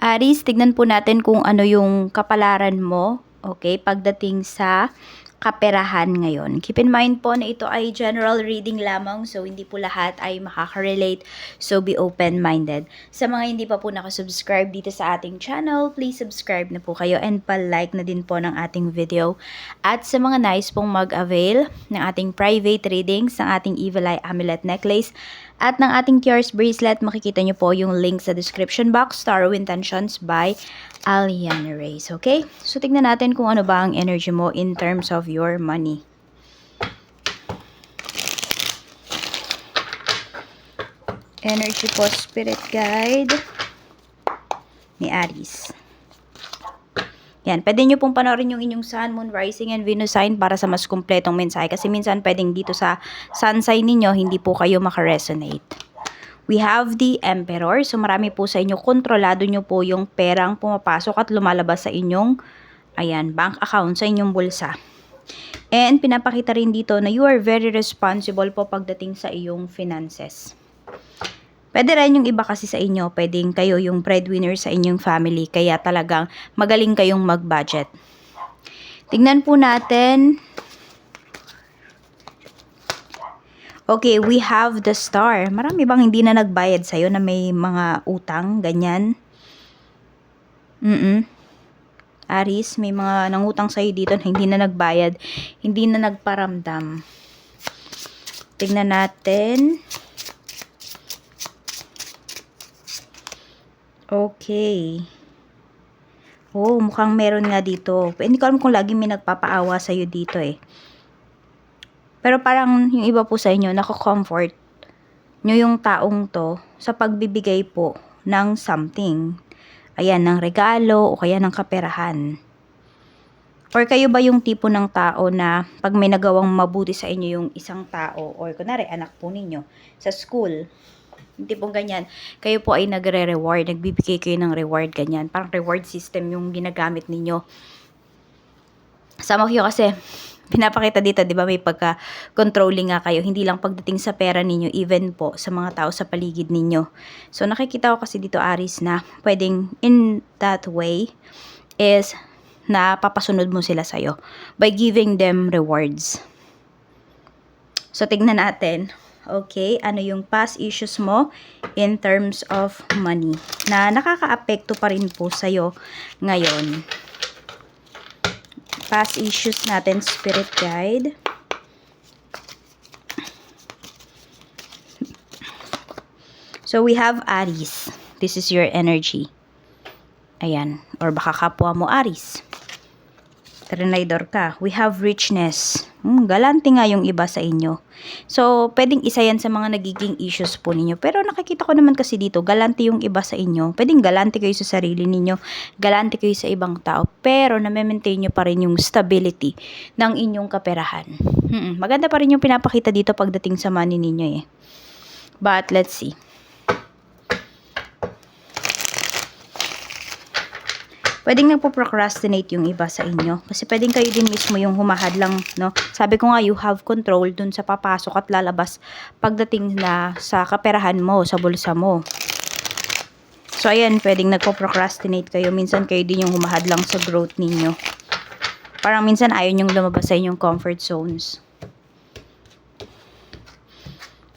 Aris, tignan po natin kung ano yung kapalaran mo, okay, pagdating sa kaperahan ngayon. Keep in mind po na ito ay general reading lamang, so hindi po lahat ay makaka-relate, so be open-minded. Sa mga hindi pa po nakasubscribe dito sa ating channel, please subscribe na po kayo and pa-like na din po ng ating video. At sa mga nice pong mag-avail ng ating private readings, ng ating Evil Eye Amulet Necklace, at ng ating Cures Bracelet, makikita nyo po yung link sa description box, Tarot Intentions by Aliana Reyes. Okay? So, tignan natin kung ano ba ang energy mo in terms of your money. Energy po, Spirit Guide ni Aries. Yan, pwede nyo pong panoorin yung inyong Sun, Moon, Rising, and Venus sign para sa mas kumpletong mensahe. Kasi minsan pwedeng dito sa Sun sign ninyo, hindi po kayo makaresonate. We have the Emperor. So marami po sa inyo, kontrolado nyo po yung perang pumapasok at lumalabas sa inyong ayan, bank account, sa inyong bulsa. And pinapakita rin dito na you are very responsible po pagdating sa iyong finances. Pwede rin yung iba kasi sa inyo, pwedeng kayo yung breadwinner sa inyong family, kaya talagang magaling kayong mag-budget. Tingnan po natin. Okay, we have the star. Marami bang hindi na nagbayad sa'yo na may mga utang, ganyan? Mm Aris, may mga nangutang sa'yo dito na hindi na nagbayad, hindi na nagparamdam. Tingnan natin. Okay. Oh, mukhang meron nga dito. Hindi ko alam kung lagi may nagpapaawa sa'yo dito eh. Pero parang yung iba po sa inyo, nako-comfort nyo yung taong to sa pagbibigay po ng something. Ayan, ng regalo o kaya ng kaperahan. Or kayo ba yung tipo ng tao na pag may nagawang mabuti sa inyo yung isang tao or kunwari anak po ninyo sa school, yung tipong ganyan, kayo po ay nagre-reward, nagbibigay kayo ng reward, ganyan. Parang reward system yung ginagamit ninyo. Of you kasi, pinapakita dito, di ba, may pagka-controlling nga kayo. Hindi lang pagdating sa pera ninyo, even po sa mga tao sa paligid ninyo. So, nakikita ko kasi dito, Aris, na pwedeng in that way is na papasunod mo sila sa'yo by giving them rewards. So, tignan natin Okay, ano yung past issues mo in terms of money na nakakaapekto pa rin po sa'yo ngayon. Past issues natin, spirit guide. So, we have Aries. This is your energy. Ayan. Or baka kapwa mo Aries. Trinidor ka. We have richness. Hmm, galante nga yung iba sa inyo. So, pwedeng isa yan sa mga nagiging issues po ninyo. Pero nakikita ko naman kasi dito, galante yung iba sa inyo. Pwedeng galante kayo sa sarili ninyo, galante kayo sa ibang tao. Pero na-maintain nyo pa rin yung stability ng inyong kaperahan. Hmm, maganda pa rin yung pinapakita dito pagdating sa money ninyo eh. But, let's see. Pwedeng nagpo-procrastinate yung iba sa inyo. Kasi pwedeng kayo din mismo yung humahadlang, no? Sabi ko nga, you have control dun sa papasok at lalabas pagdating na sa kaperahan mo, sa bulsa mo. So, ayan, pwedeng nagpo-procrastinate kayo. Minsan kayo din yung humahadlang sa growth ninyo. Parang minsan ayaw nyong lumabas sa inyong comfort zones.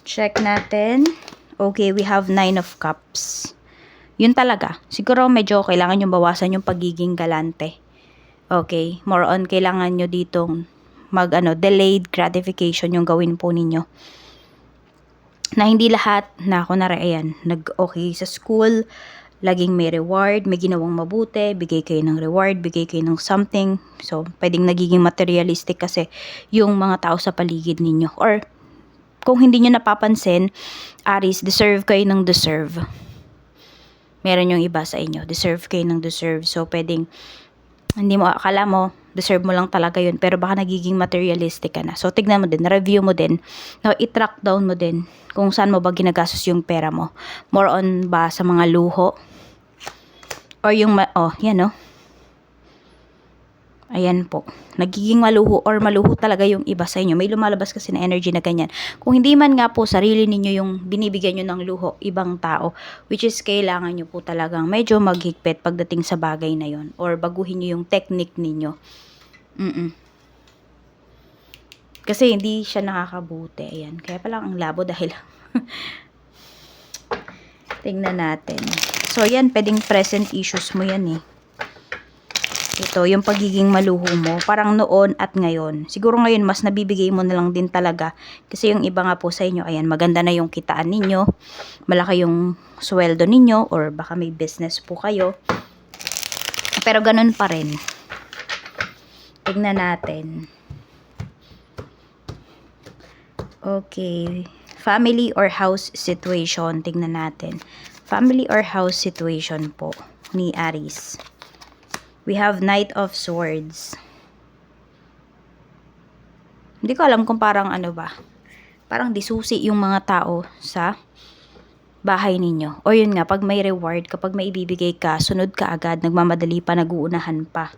Check natin. Okay, we have nine of cups. Yun talaga. Siguro medyo kailangan nyo bawasan yung pagiging galante. Okay? More on, kailangan nyo ditong mag, ano, delayed gratification yung gawin po ninyo. Na hindi lahat na, kunwari, ayan, nag-okay sa school, laging may reward, may ginawang mabuti, bigay kayo ng reward, bigay kayo ng something. So, pwedeng nagiging materialistic kasi yung mga tao sa paligid ninyo. Or, kung hindi nyo napapansin, Aris, deserve kayo ng deserve meron yung iba sa inyo. Deserve kayo ng deserve. So, pwedeng, hindi mo, akala mo, deserve mo lang talaga yun. Pero baka nagiging materialistic ka na. So, tignan mo din, review mo din. No, i-track down mo din kung saan mo ba ginagastos yung pera mo. More on ba sa mga luho? Or yung, oh, yan no. Ayan po. Nagiging maluho or maluho talaga yung iba sa inyo. May lumalabas kasi na energy na ganyan. Kung hindi man nga po sarili ninyo yung binibigyan nyo ng luho, ibang tao, which is kailangan nyo po talagang medyo maghigpit pagdating sa bagay na yon or baguhin nyo yung technique ninyo. Mm Kasi hindi siya nakakabuti. Ayan. Kaya pala ang labo dahil Tingnan natin. So, yan, pwedeng present issues mo yan eh. Ito, yung pagiging maluho mo, parang noon at ngayon. Siguro ngayon, mas nabibigay mo na lang din talaga. Kasi yung iba nga po sa inyo, ayan, maganda na yung kitaan ninyo. Malaki yung sweldo ninyo, or baka may business po kayo. Pero ganun pa rin. Tignan natin. Okay. Family or house situation. Tignan natin. Family or house situation po ni Aris. We have Knight of Swords. Hindi ko alam kung parang ano ba. Parang disusi yung mga tao sa bahay ninyo. O yun nga, pag may reward, kapag may ibibigay ka, sunod ka agad, nagmamadali pa, naguunahan pa.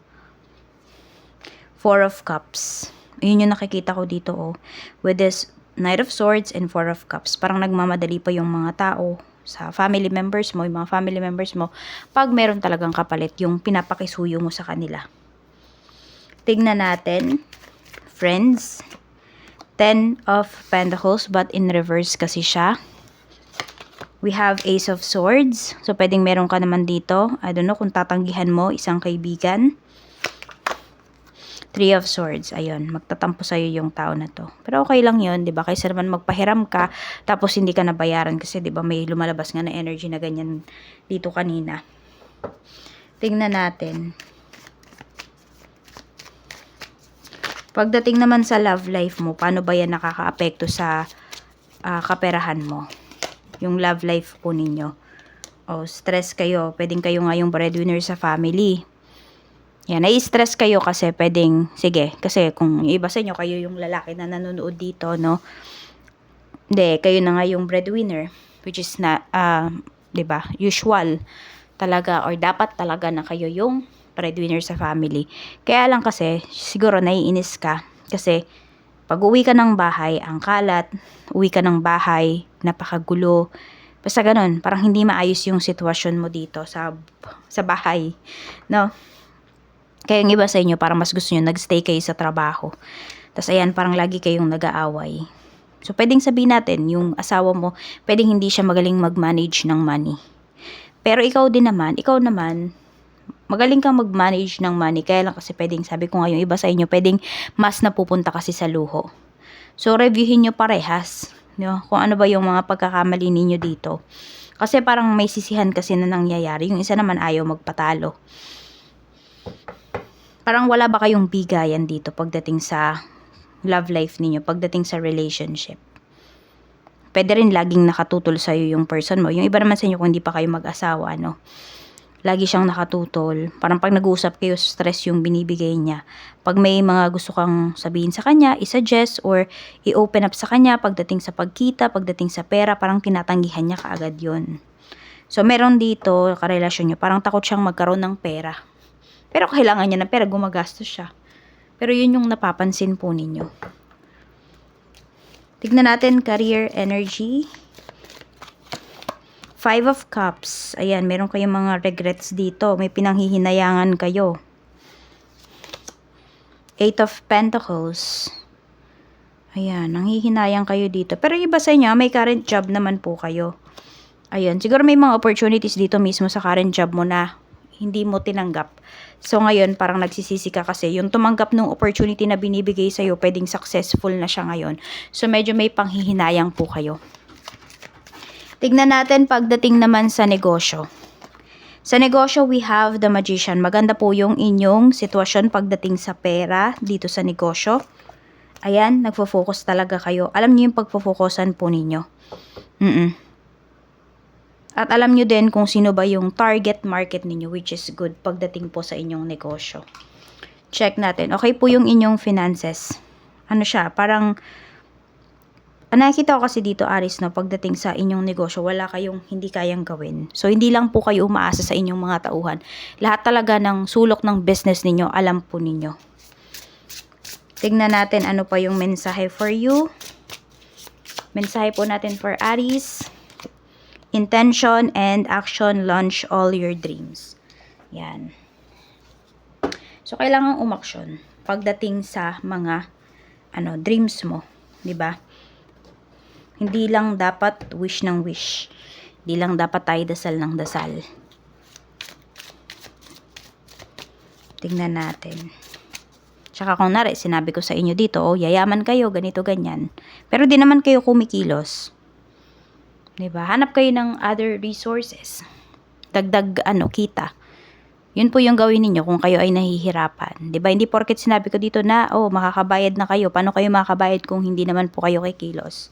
Four of Cups. Yun yung nakikita ko dito, oh. With this Knight of Swords and Four of Cups. Parang nagmamadali pa yung mga tao sa family members mo, yung mga family members mo, pag meron talagang kapalit, yung pinapakisuyo mo sa kanila. Tignan natin. Friends. Ten of Pentacles, but in reverse kasi siya. We have Ace of Swords. So, pwedeng meron ka naman dito. I don't know kung tatanggihan mo isang kaibigan. Three of Swords. Ayun, magtatampo sa'yo yung tao na to. Pero okay lang yun, di ba? Kaysa naman magpahiram ka, tapos hindi ka nabayaran kasi di ba may lumalabas nga na energy na ganyan dito kanina. Tingnan natin. Pagdating naman sa love life mo, paano ba yan nakakaapekto sa ah, kaperahan mo? Yung love life po ninyo. O, stress kayo. Pwedeng kayo nga yung breadwinner sa family. Yan, nai-stress kayo kasi pwedeng, sige, kasi kung iba sa inyo, kayo yung lalaki na nanonood dito, no? Hindi, kayo na nga yung breadwinner, which is na, ah, 'di ba usual talaga, or dapat talaga na kayo yung breadwinner sa family. Kaya lang kasi, siguro naiinis ka, kasi, pag uwi ka ng bahay, ang kalat, uwi ka ng bahay, napakagulo, basta ganun, parang hindi maayos yung sitwasyon mo dito sa, sa bahay, no? Kaya yung iba sa inyo, parang mas gusto nyo, nagstay kayo sa trabaho. Tapos ayan, parang lagi kayong nag-aaway. So, pwedeng sabihin natin, yung asawa mo, pwedeng hindi siya magaling mag-manage ng money. Pero ikaw din naman, ikaw naman, magaling kang mag-manage ng money. Kaya lang kasi pwedeng, sabi ko nga yung iba sa inyo, pwedeng mas napupunta kasi sa luho. So, reviewin nyo parehas. No? Kung ano ba yung mga pagkakamali ninyo dito. Kasi parang may sisihan kasi na nangyayari. Yung isa naman ayaw magpatalo parang wala ba kayong bigayan dito pagdating sa love life ninyo, pagdating sa relationship. Pwede rin laging nakatutol sa'yo yung person mo. Yung iba naman sa inyo kung hindi pa kayo mag-asawa, no? Lagi siyang nakatutol. Parang pag nag-uusap kayo, stress yung binibigay niya. Pag may mga gusto kang sabihin sa kanya, i-suggest or i-open up sa kanya pagdating sa pagkita, pagdating sa pera, parang tinatanggihan niya kaagad yon So, meron dito, karelasyon niyo, parang takot siyang magkaroon ng pera pero kailangan niya ng pera, gumagastos siya. Pero yun yung napapansin po ninyo. Tignan natin career energy. Five of Cups. Ayan, meron kayong mga regrets dito. May pinanghihinayangan kayo. Eight of Pentacles. Ayan, nanghihinayang kayo dito. Pero iba sa inyo, may current job naman po kayo. Ayan, siguro may mga opportunities dito mismo sa current job mo na hindi mo tinanggap. So ngayon parang nagsisisi ka kasi yung tumanggap ng opportunity na binibigay sa'yo, pwedeng successful na siya ngayon. So medyo may panghihinayang po kayo. Tignan natin pagdating naman sa negosyo. Sa negosyo, we have the magician. Maganda po yung inyong sitwasyon pagdating sa pera dito sa negosyo. Ayan, nagfo-focus talaga kayo. Alam niyo yung pagfo-focusan po ninyo. Mm-mm. At alam nyo din kung sino ba yung target market ninyo which is good pagdating po sa inyong negosyo. Check natin. Okay po yung inyong finances. Ano siya? Parang Ang nakikita ko kasi dito, Aris, no, pagdating sa inyong negosyo, wala kayong hindi kayang gawin. So, hindi lang po kayo umaasa sa inyong mga tauhan. Lahat talaga ng sulok ng business ninyo, alam po ninyo. Tignan natin ano pa yung mensahe for you. Mensahe po natin for Aries. Intention and action launch all your dreams. Yan. So, kailangan umaksyon pagdating sa mga ano, dreams mo. 'di ba? Hindi lang dapat wish ng wish. Hindi lang dapat tayo dasal ng dasal. Tingnan natin. Tsaka kung nari, sinabi ko sa inyo dito, oh, yayaman kayo, ganito, ganyan. Pero di naman kayo kumikilos. 'Di ba? Hanap kayo ng other resources. Dagdag, ano, kita. Yun po yung gawin ninyo kung kayo ay nahihirapan. 'Di ba? Hindi porket sinabi ko dito na, oh, makakabayad na kayo. Paano kayo makakabayad kung hindi naman po kayo kikilos?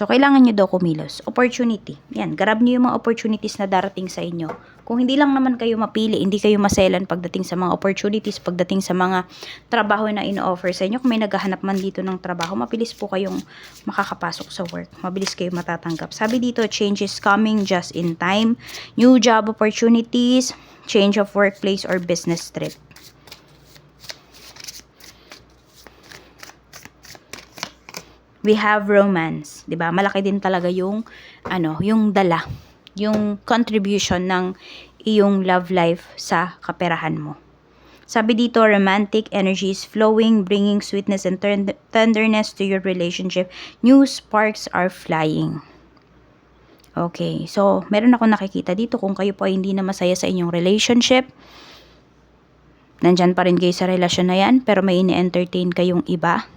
So, kailangan nyo daw kumilos. Opportunity. Yan, grab nyo yung mga opportunities na darating sa inyo. Kung hindi lang naman kayo mapili, hindi kayo maselan pagdating sa mga opportunities, pagdating sa mga trabaho na ino-offer sa inyo. Kung may naghahanap man dito ng trabaho, mabilis po kayong makakapasok sa work. Mabilis kayo matatanggap. Sabi dito, change is coming just in time. New job opportunities, change of workplace or business trip. we have romance, 'di ba? Malaki din talaga yung ano, yung dala, yung contribution ng iyong love life sa kaperahan mo. Sabi dito, romantic energies flowing, bringing sweetness and tend- tenderness to your relationship. New sparks are flying. Okay, so meron ako nakikita dito kung kayo po ay hindi na masaya sa inyong relationship. Nandyan pa rin kayo sa relasyon na yan, pero may ini-entertain kayong iba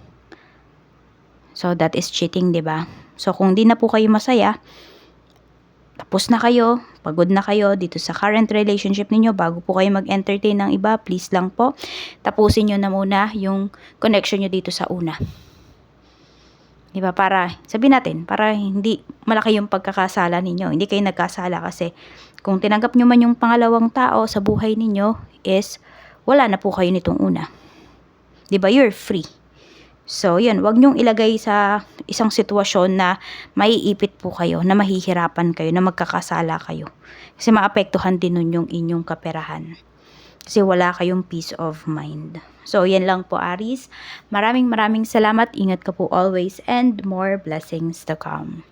So, that is cheating, 'di ba? So, kung di na po kayo masaya, tapos na kayo, pagod na kayo dito sa current relationship ninyo, bago po kayo mag-entertain ng iba, please lang po, tapusin nyo na muna yung connection nyo dito sa una. Di? Para, sabi natin, para hindi malaki yung pagkakasala ninyo. Hindi kayo nagkasala kasi kung tinanggap nyo man yung pangalawang tao sa buhay ninyo is wala na po kayo nitong una. Di ba? You're free. So, yun, wag niyong ilagay sa isang sitwasyon na maiipit po kayo, na mahihirapan kayo, na magkakasala kayo. Kasi maapektuhan din nun yung inyong kaperahan. Kasi wala kayong peace of mind. So, yan lang po, Aris. Maraming maraming salamat. Ingat ka po always and more blessings to come.